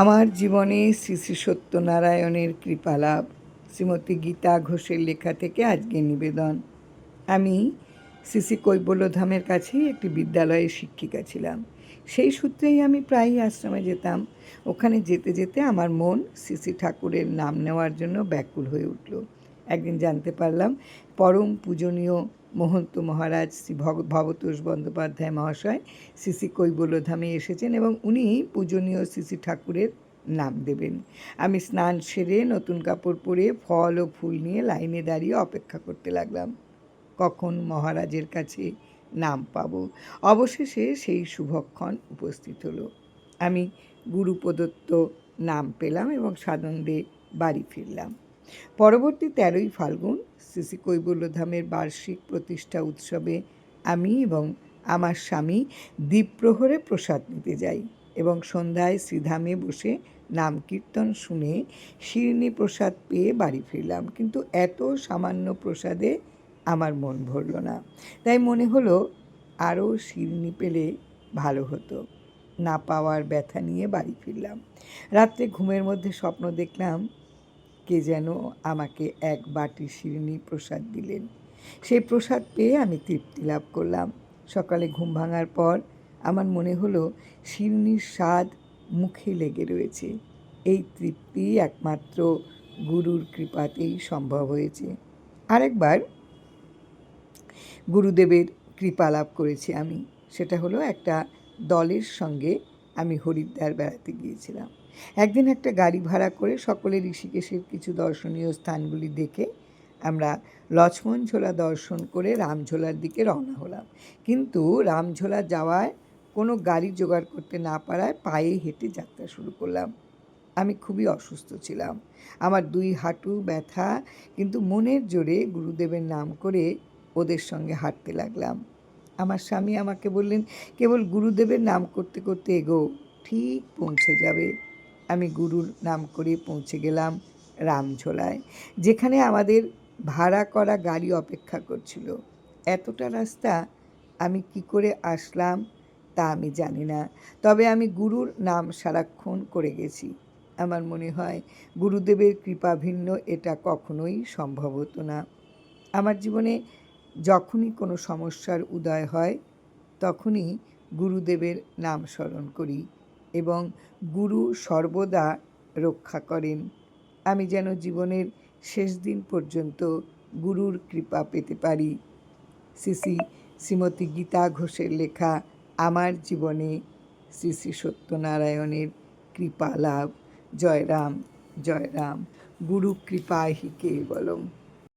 আমার জীবনে শ্রী শ্রী সত্যনারায়ণের কৃপালাভ, শ্রীমতী গীতা ঘোষের লেখা থেকে আজকে নিবেদন। আমি শ্রী শ্রী কৈবল্যধামের কাছেই একটি বিদ্যালয়ে শিক্ষিকা ছিলাম। সেই সূত্রেই আমি প্রায়ই আশ্রমে যেতাম। ওখানে যেতে যেতে আমার মন শ্রী শ্রী ঠাকুরের নাম নেওয়ার জন্য ব্যাকুল হয়ে উঠল। একদিন জানতে পারলাম, পরম পূজনীয় মহন্ত মহারাজ শ্রী ভবতোষ বন্দ্যোপাধ্যায় মহাশয় শ্রী কৈবল্যধামে এসেছেন এবং উনি পূজনীয় শ্রী ঠাকুরের নাম দেবেন। আমি স্নান সেরে নতুন কাপড় পরে ফল ও ফুল নিয়ে লাইনে দাঁড়িয়ে অপেক্ষা করতে লাগলাম। কখন মহারাজের কাছে নাম পাবো? অবশেষে সেই শুভক্ষণ উপস্থিত হলো। আমি গুরু প্রদত্ত নাম পেলাম এবং সানন্দে বাড়ি ফিরলাম। পরবর্তী তেরোই ফাল্গুন শ্রী কৈবল্যধামের বার্ষিক প্রতিষ্ঠা উৎসবে আমি এবং আমার স্বামী দ্বীপ্রহরে প্রসাদ নিতে যাই এবং সন্ধ্যায় শ্রীধামে বসে নাম কীর্তন শুনে শিরনি প্রসাদ পেয়ে বাড়ি ফিরলাম। কিন্তু এত সামান্য প্রসাদে আমার মন ভরল না। তাই মনে হলো আরও শিরনি পেলে ভালো হতো। না পাওয়ার ব্যথা নিয়ে বাড়ি ফিরলাম। রাত্রে ঘুমের মধ্যে স্বপ্ন দেখলাম কে যেন আমাকে এক বাটি শিরনি প্রসাদ দিলেন। সেই প্রসাদ পেয়ে আমি তৃপ্তি লাভ করলাম। সকালে ঘুম ভাঙার পর আমার মনে হলো শিরনির স্বাদ মুখে লেগে রয়েছে। এই তৃপ্তি একমাত্র গুরুর কৃপাতেই সম্ভব হয়েছে। আরেকবার গুরুদেবের কৃপা লাভ করেছি আমি। সেটা হলো একটা দলের সঙ্গে আমি হরিদ্বার বেড়াতে গিয়েছিলাম। একদিন একটা গাড়ি ভাড়া করে সকলে ঋষিকেশের কিছু দর্শনীয় স্থানগুলি দেখে আমরা লক্ষ্মণ ঝোলা দর্শন করে রামঝোলার দিকে রওনা হলাম। কিন্তু রামঝোলা যাওয়ায় কোনো গাড়ি জোগাড় করতে না পারায় পায়ে হেঁটে যাত্রা শুরু করলাম। আমি খুবই অসুস্থ ছিলাম। আমার দুই হাঁটু ব্যথা, কিন্তু মনের জোরে গুরুদেবের নাম করে ওদের সঙ্গে হাঁটতে লাগলাম। আমার স্বামী আমাকে বললেন, কেবল গুরুদেবের নাম করতে করতে এগো, ঠিক পৌঁছে যাবে। আমি গুরুর নাম করে পৌঁছে গেলাম রামঝোলায়, যেখানে আমাদের ভাড়া করা গাড়ি অপেক্ষা করছিল। এতটা রাস্তা আমি কি করে আসলাম তা আমি জানি না, তবে আমি গুরুর নাম সারাক্ষণ করে গেছি। আমার মনে হয় গুরুদেবের কৃপা ভিন্ন, এটা কখনোই সম্ভব হতো না। আমার জীবনে যখনই কোনো সমস্যার উদয় হয়, তখনই গুরুদেবের নাম স্মরণ করি এবং গুরু সর্বদা রক্ষা করেন। আমি যেন জীবনের শেষ দিন পর্যন্ত গুরুর কৃপা পেতে পারি। শ্রী শ্রী শ্রীমতী গীতা ঘোষের লেখা, আমার জীবনে শ্রী শ্রী সত্যনারায়ণের কৃপা লাভ। জয় রাম জয় রাম গুরু কৃপা হি কেবলম।